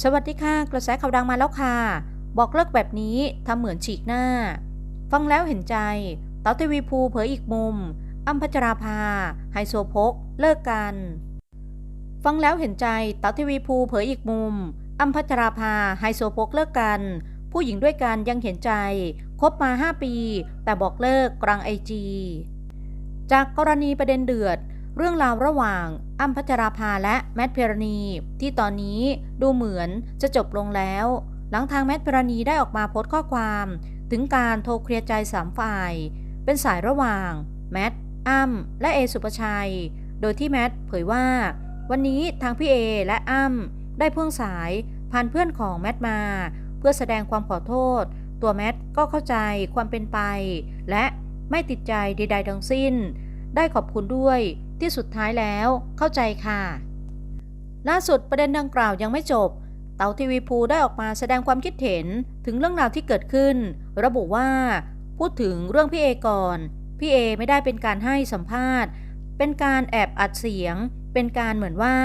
สวัสดีค่ะ กระแสข่าวดังมาแล้วค่ะ บอกเลิกแบบนี้ทำเหมือนฉีกหน้า ฟังแล้วเห็นใจ เต๋าทีวีภูเผยอีกมุมอ้ำพัชราภา ไฮโซโพก เลิกกัน ฟังแล้วเห็นใจ เต๋าทีวีภูเผยอีกมุมอ้ำพัชราภา ไฮโซโพก เลิกกัน ผู้หญิงด้วยกันยังเห็นใจ คบมา 5 ปี แต่บอกเลิกกลางไอจี จากกรณีประเด็นเดือด เรื่องราวระหว่าง อ้ำพัชราภาและแมทเพรณี ที่ตอนนี้ดูเหมือนจะจบลงแล้ว หลังทางแมทเพรณีได้ออกมาโพสต์ข้อความ ถึงการโทรเคลียร์ใจสามฝ่าย เป็นสายระหว่างแมทอ้ำและเอสุปชัย โดยที่แมทเผยว่า วันนี้ทางพี่เอและอ้ำได้พ่วงสายผ่านเพื่อนของแมทมา เพื่อแสดงความขอโทษ ตัวแมทก็เข้าใจความเป็นไป และไม่ติดใจใดๆทั้งสิ้น ได้ขอบคุณด้วย ที่สุดท้ายแล้ว เข้าใจค่ะ ล่าสุดประเด็นดังกล่าวยังไม่จบ เต๋าทีวีภูได้ออกมาแสดงความคิดเห็นถึงเรื่องราวที่เกิดขึ้น ระบุว่า พูดถึงเรื่องพี่เอก่อน พี่เอไม่ได้เป็นการให้สัมภาษณ์ เป็นการแอบอัดเสียง เป็นการเหมือนว่า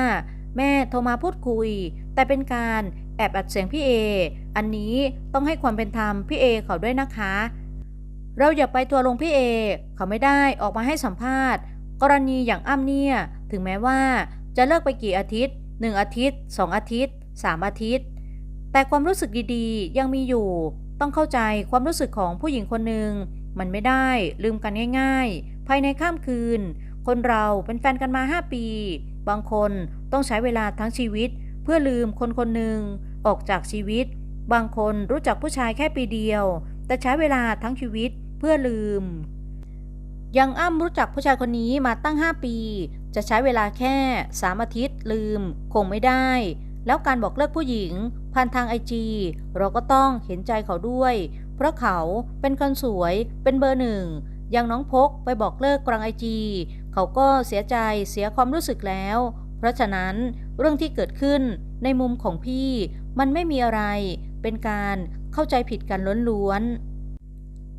แม่โทรมาพูดคุย แต่เป็นการแอบอัดเสียงพี่เอ อันนี้ต้องให้ความเป็นธรรมพี่เอเขาด้วยนะคะ เราอย่าไปตัวลงพี่เอ เขาไม่ได้ออกมาให้สัมภาษณ์ กรณีอย่างอ้ำเนี่ย ถึงแม้ว่าจะเลิกไปกี่อาทิตย์ 1 อาทิตย์ 2 อาทิตย์ 3 อาทิตย์ แต่ความรู้สึกดีๆ ยังมีอยู่ ต้องเข้าใจความรู้สึกของผู้หญิงคนหนึ่ง มันไม่ได้ลืมกันง่าย ๆ ภายในข้ามคืน คนเราเป็นแฟนกันมา 5 ปี บางคนต้องใช้เวลาทั้งชีวิต เพื่อลืมคนคนหนึ่งออกจากชีวิต บางคนรู้จักผู้ชายแค่ปีเดียว แต่ใช้เวลาทั้งชีวิตเพื่อลืม ยังอ้ำรู้จักผู้ชายคนนี้มาตั้ง 5 ปี จะใช้เวลาแค่3อาทิตย์ลืม คงไม่ได้ แล้วการบอกเลิกผู้หญิง ผ่านทางไอจีเราก็ต้องเห็นใจเขาด้วย เพราะเขาเป็นคนสวยเป็นเบอร์หนึ่งยังน้องพกไปบอกเลิกกลางไอจีเขาก็เสียใจเสียความรู้สึกแล้ว เพราะฉะนั้นเรื่องที่เกิดขึ้นในมุมของพี่ มันไม่มีอะไร เป็นการเข้าใจผิดกันล้วนๆ